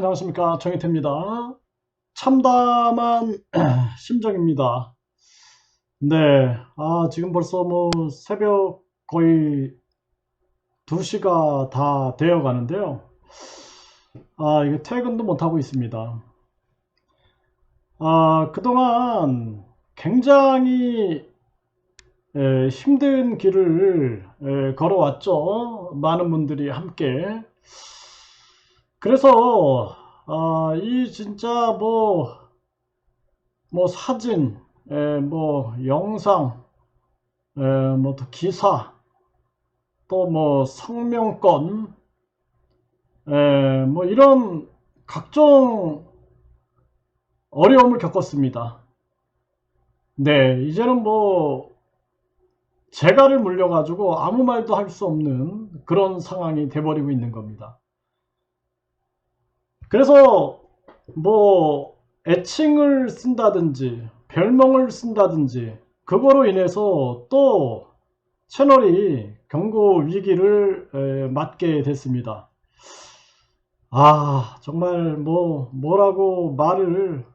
안녕하십니까 정희태입니다. 참담한 심정입니다. 네, 아 지금 벌써 뭐 새벽 거의 2시가 다 되어 가는데요. 아 이게 퇴근도 못하고 있습니다. 아 그동안 굉장히 에, 힘든 길을 에, 걸어왔죠. 많은 분들이 함께 그래서 아, 이 진짜 뭐, 뭐 사진, 에, 뭐 영상, 에, 뭐또 기사, 또 뭐 성명권, 에, 뭐 이런 각종 어려움을 겪었습니다. 네, 이제는 뭐 재갈을 물려가지고 아무 말도 할 수 없는 그런 상황이 돼버리고 있는 겁니다. 그래서 뭐 애칭을 쓴다든지 별명을 쓴다든지 그거로 인해서 또 채널이 경고 위기를 맞게 됐습니다. 아 정말 뭐 뭐라고 말을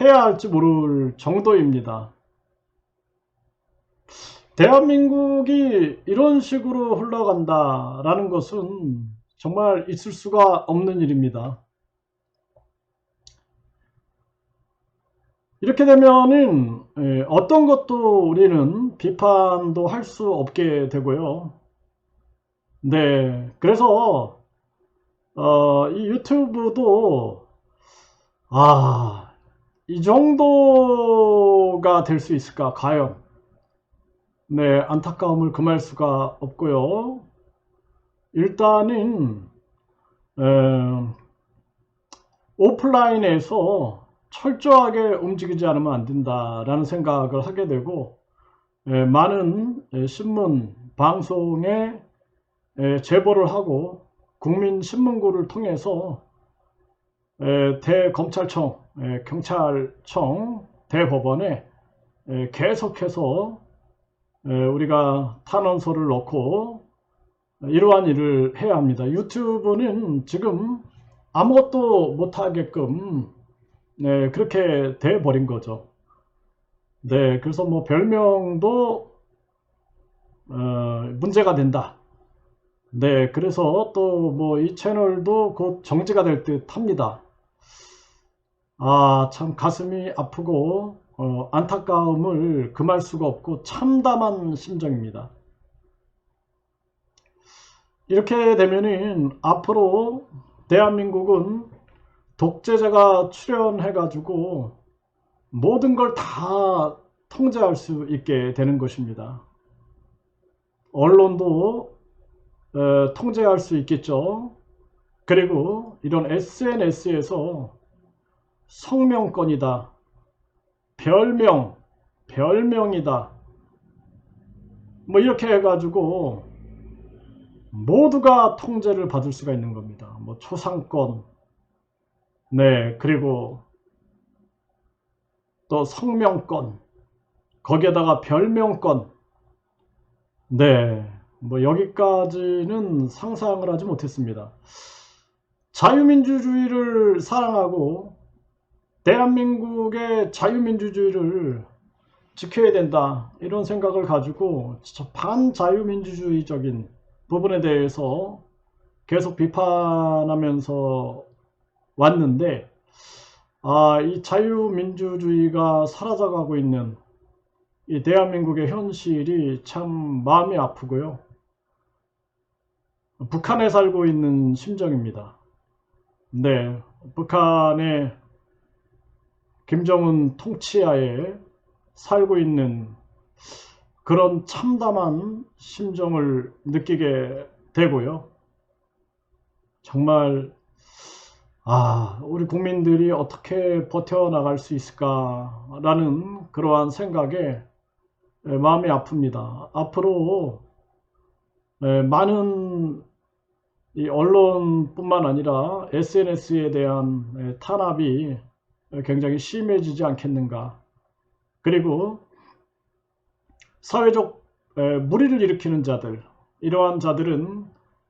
해야 할지 모를 정도입니다. 대한민국이 이런 식으로 흘러간다라는 것은 정말 있을 수가 없는 일입니다. 이렇게 되면은 예, 어떤 것도 우리는 비판도 할 수 없게 되고요. 네, 그래서 어, 이 유튜브도 아, 이 정도가 될 수 있을까? 과연? 네, 안타까움을 금할 수가 없고요. 일단은 에, 오프라인에서 철저하게 움직이지 않으면 안 된다라는 생각을 하게 되고 에, 많은 에, 신문 방송에 제보를 하고 국민신문고를 통해서 대검찰청 경찰청 대법원에 계속해서 우리가 탄원서를 넣고 이러한 일을 해야 합니다. 유튜브는 지금 아무것도 못하게끔 네, 그렇게 돼 버린 거죠. 네, 그래서 뭐 별명도 어, 문제가 된다. 네, 그래서 또 뭐 이 채널도 곧 정지가 될 듯 합니다. 아, 참 가슴이 아프고 어, 안타까움을 금할 수가 없고 참담한 심정입니다. 이렇게 되면은 앞으로 대한민국은 독재자가 출연해 가지고 모든 걸 다 통제할 수 있게 되는 것입니다. 언론도 어, 통제할 수 있겠죠. 그리고 이런 SNS에서 성명권이다. 별명, 별명이다. 뭐 이렇게 해가지고 모두가 통제를 받을 수가 있는 겁니다. 뭐 초상권, 네, 그리고 또 성명권, 거기에다가 별명권, 네, 뭐 여기까지는 상상을 하지 못했습니다. 자유민주주의를 사랑하고 대한민국의 자유민주주의를 지켜야 된다 이런 생각을 가지고 반자유민주주의적인 부분에 대해서 계속 비판하면서 왔는데 아, 이 자유민주주의가 사라져가고 있는 이 대한민국의 현실이 참 마음이 아프고요. 북한에 살고 있는 심정입니다. 네, 북한의 김정은 통치하에 살고 있는 그런 참담한 심정을 느끼게 되고요. 정말 아, 우리 국민들이 어떻게 버텨나갈 수 있을까라는 그러한 생각에 마음이 아픕니다. 앞으로 많은 언론뿐만 아니라 SNS에 대한 탄압이 굉장히 심해지지 않겠는가. 그리고 사회적 무리를 일으키는 자들. 이러한 자들은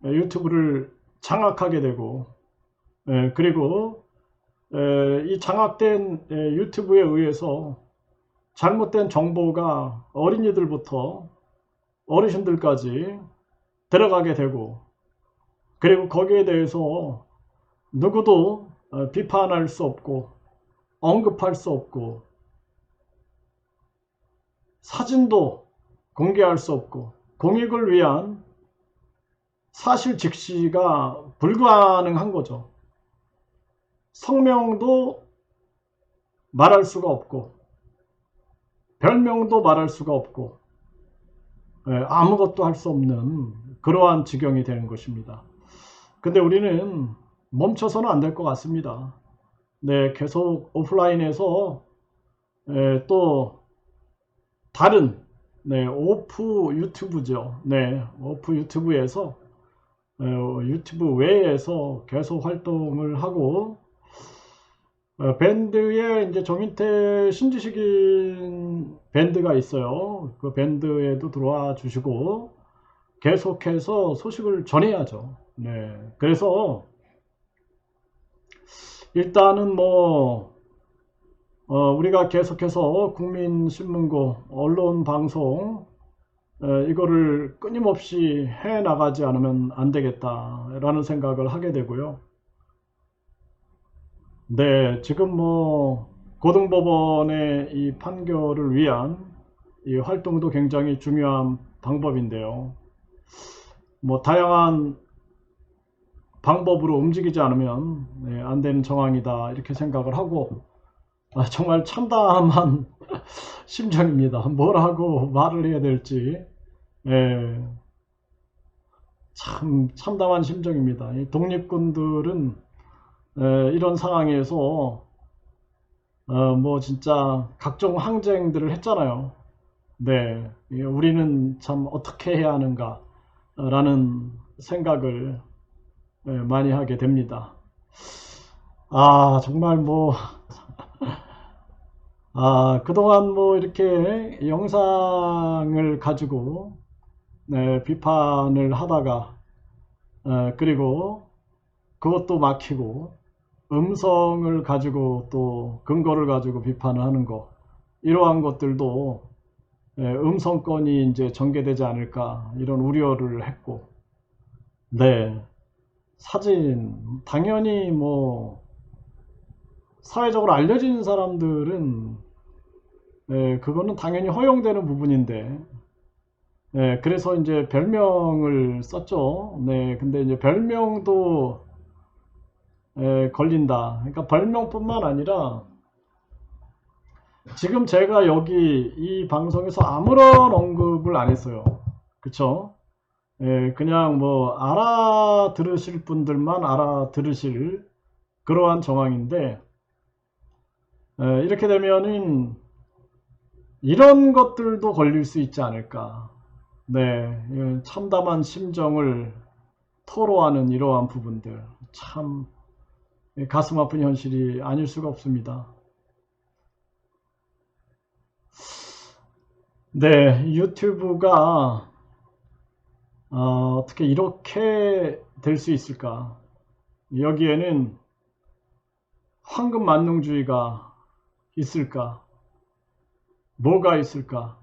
유튜브를 장악하게 되고 예, 그리고 에, 이 장악된 에, 유튜브에 의해서 잘못된 정보가 어린이들부터 어르신들까지 들어가게 되고 그리고 거기에 대해서 누구도 어, 비판할 수 없고 언급할 수 없고 사진도 공개할 수 없고 공익을 위한 사실 직시가 불가능한 거죠. 성명도 말할 수가 없고 별명도 말할 수가 없고 예, 아무것도 할 수 없는 그러한 지경이 되는 것입니다. 근데 우리는 멈춰서는 안 될 것 같습니다. 네, 계속 오프라인에서 예, 또 다른 네, 오프 유튜브죠. 네, 오프 유튜브에서 어, 유튜브 외에서 계속 활동을 하고 어, 밴드에 이제 정인태 신지식인 밴드가 있어요. 그 밴드에도 들어와 주시고 계속해서 소식을 전해야죠. 네. 그래서 일단은 뭐 어, 우리가 계속해서 국민신문고 언론방송 어, 이거를 끊임없이 해 나가지 않으면 안 되겠다라는 생각을 하게 되고요. 네, 지금 뭐 고등법원의 이 판결을 위한 이 활동도 굉장히 중요한 방법인데요. 뭐 다양한 방법으로 움직이지 않으면 네, 안 되는 정황이다 이렇게 생각을 하고 아, 정말 참담한 심정입니다. 뭘 하고 말을 해야 될지 예, 참 참담한 심정입니다. 독립군들은 에, 이런 상황에서 어, 뭐 진짜 각종 항쟁들을 했잖아요. 네, 우리는 참 어떻게 해야 하는가 라는 생각을 에, 많이 하게 됩니다. 아 정말 뭐 아, 그동안 뭐 이렇게 영상을 가지고 네, 비판을 하다가 에, 그리고 그것도 막히고 음성을 가지고 또 근거를 가지고 비판을 하는 거 이러한 것들도 예, 음성권이 이제 전개되지 않을까 이런 우려를 했고 네 사진 당연히 뭐 사회적으로 알려진 사람들은 예, 그거는 당연히 허용되는 부분인데 예, 그래서 이제 별명을 썼죠 네 근데 이제 별명도 에, 걸린다. 그러니까 별명뿐만 아니라 지금 제가 여기 이 방송에서 아무런 언급을 안 했어요. 그쵸? 에, 그냥 뭐 알아들으실 분들만 알아들으실 그러한 정황인데 에, 이렇게 되면은 이런 것들도 걸릴 수 있지 않을까. 네, 참담한 심정을 토로하는 이러한 부분들 참 가슴 아픈 현실이 아닐 수가 없습니다. 네, 유튜브가 어, 떻게 이렇게 될 수 있을까? 여기에는 황금 만능주의가 있을까? 뭐가 있을까?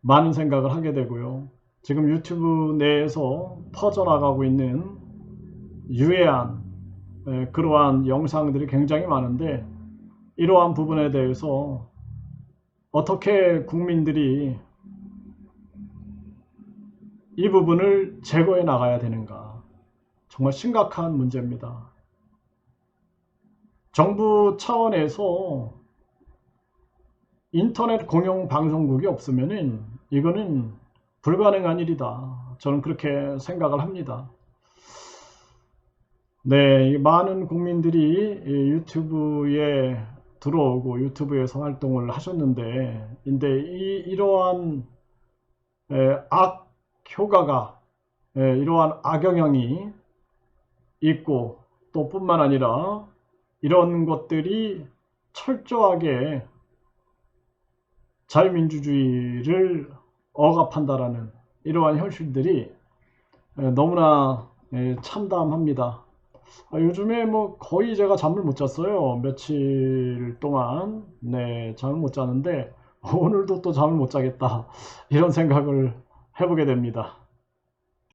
많은 생각을 하게 되고요. 지금 유튜브 내에서 퍼져나가고 있는 유해한 예, 그러한 영상들이 굉장히 많은데 이러한 부분에 대해서 어떻게 국민들이 이 부분을 제거해 나가야 되는가 정말 심각한 문제입니다. 정부 차원에서 인터넷 공영 방송국이 없으면 이거는 불가능한 일이다. 저는 그렇게 생각을 합니다. 네, 많은 국민들이 유튜브에 들어오고 유튜브에서 활동을 하셨는데, 근데 이, 이러한 악 효과가, 이러한 악영향이 있고, 또 뿐만 아니라 이런 것들이 철저하게 자유민주주의를 억압한다라는 이러한 현실들이 너무나 참담합니다. 아, 요즘에 뭐 거의 제가 잠을 못 잤어요. 며칠 동안. 네, 잠을 못 자는데 오늘도 또 잠을 못 자겠다. 이런 생각을 해보게 됩니다.